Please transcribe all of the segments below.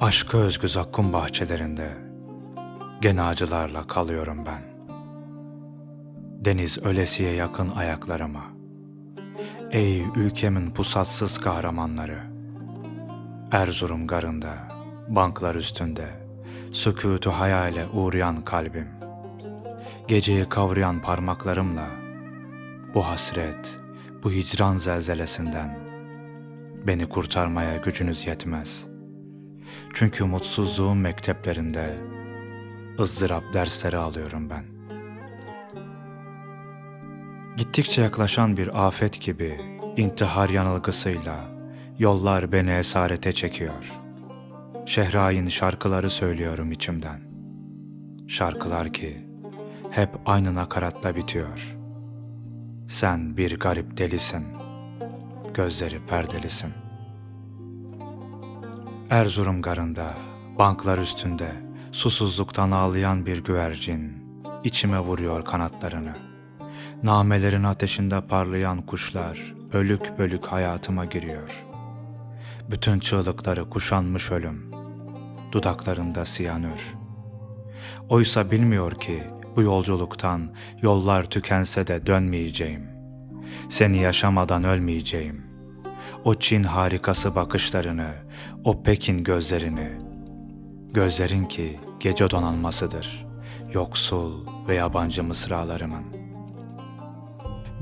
Aşkı özgü zakkum bahçelerinde gene acılarla kalıyorum ben. Deniz ölesiye yakın ayaklarıma. Ey ülkemin pusatsız kahramanları. Erzurum garında, banklar üstünde, sükutu hayale uğrayan kalbim. Geceyi kavrayan parmaklarımla, bu hasret, bu hicran zelzelesinden beni kurtarmaya gücünüz yetmez.'' Çünkü mutsuzluğun mekteplerinde ızdırap dersleri alıyorum ben. Gittikçe yaklaşan bir afet gibi intihar yanılgısıyla yollar beni esarete çekiyor. Şehrain şarkıları söylüyorum içimden. Şarkılar ki hep aynı nakaratla bitiyor. Sen bir garip delisin, gözleri perdelisin.'' Erzurum garında, banklar üstünde, susuzluktan ağlayan bir güvercin, içime vuruyor kanatlarını. Namelerin ateşinde parlayan kuşlar, bölük bölük hayatıma giriyor. Bütün çığlıkları kuşanmış ölüm, dudaklarında siyanür. Oysa bilmiyor ki bu yolculuktan yollar tükense de dönmeyeceğim. Seni yaşamadan ölmeyeceğim.'' O Çin harikası bakışlarını, o Pekin gözlerini. Gözlerin ki gece donanmasıdır, yoksul ve yabancı mısralarımın.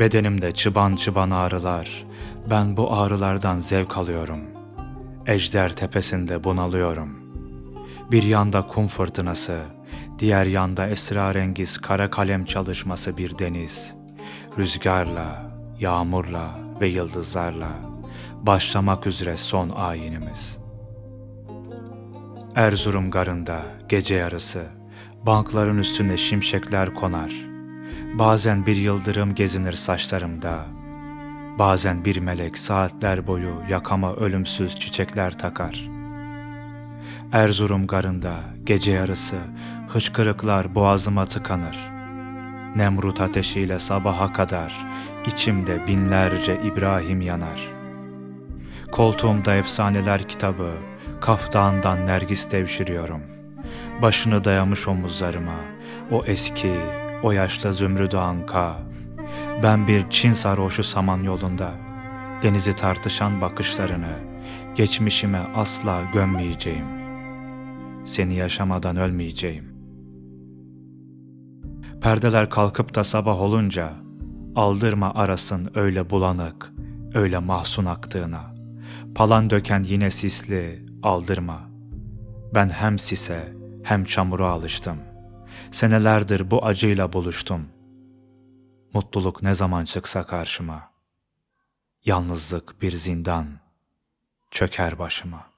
Bedenimde çıban çıban ağrılar, ben bu ağrılardan zevk alıyorum. Ejder tepesinde bunalıyorum. Bir yanda kum fırtınası, diğer yanda esrarengiz kara kalem çalışması bir deniz. Rüzgarla, yağmurla ve yıldızlarla başlamak üzere son ayinimiz. Erzurum garında gece yarısı bankların üstüne şimşekler konar. Bazen bir yıldırım gezinir saçlarımda. Bazen bir melek saatler boyu yakama ölümsüz çiçekler takar. Erzurum garında gece yarısı hıçkırıklar boğazıma tıkanır. Nemrut ateşiyle sabaha kadar içimde binlerce İbrahim yanar.'' Koltuğumda efsaneler kitabı, kaftandan nergis devşiriyorum. Başını dayamış omuzlarıma, o eski, o yaşlı zümrüt anka. Ben bir Çin sarhoşu saman yolunda, denizi tartışan bakışlarını, geçmişime asla gömmeyeceğim. Seni yaşamadan ölmeyeceğim. Perdeler kalkıp da sabah olunca, aldırma arasın öyle bulanık, öyle mahzun aktığına.'' Palan döken yine sisli, aldırma. Ben hem sise hem çamura alıştım. Senelerdir bu acıyla buluştum. Mutluluk ne zaman çıksa karşıma. Yalnızlık bir zindan, çöker başıma.''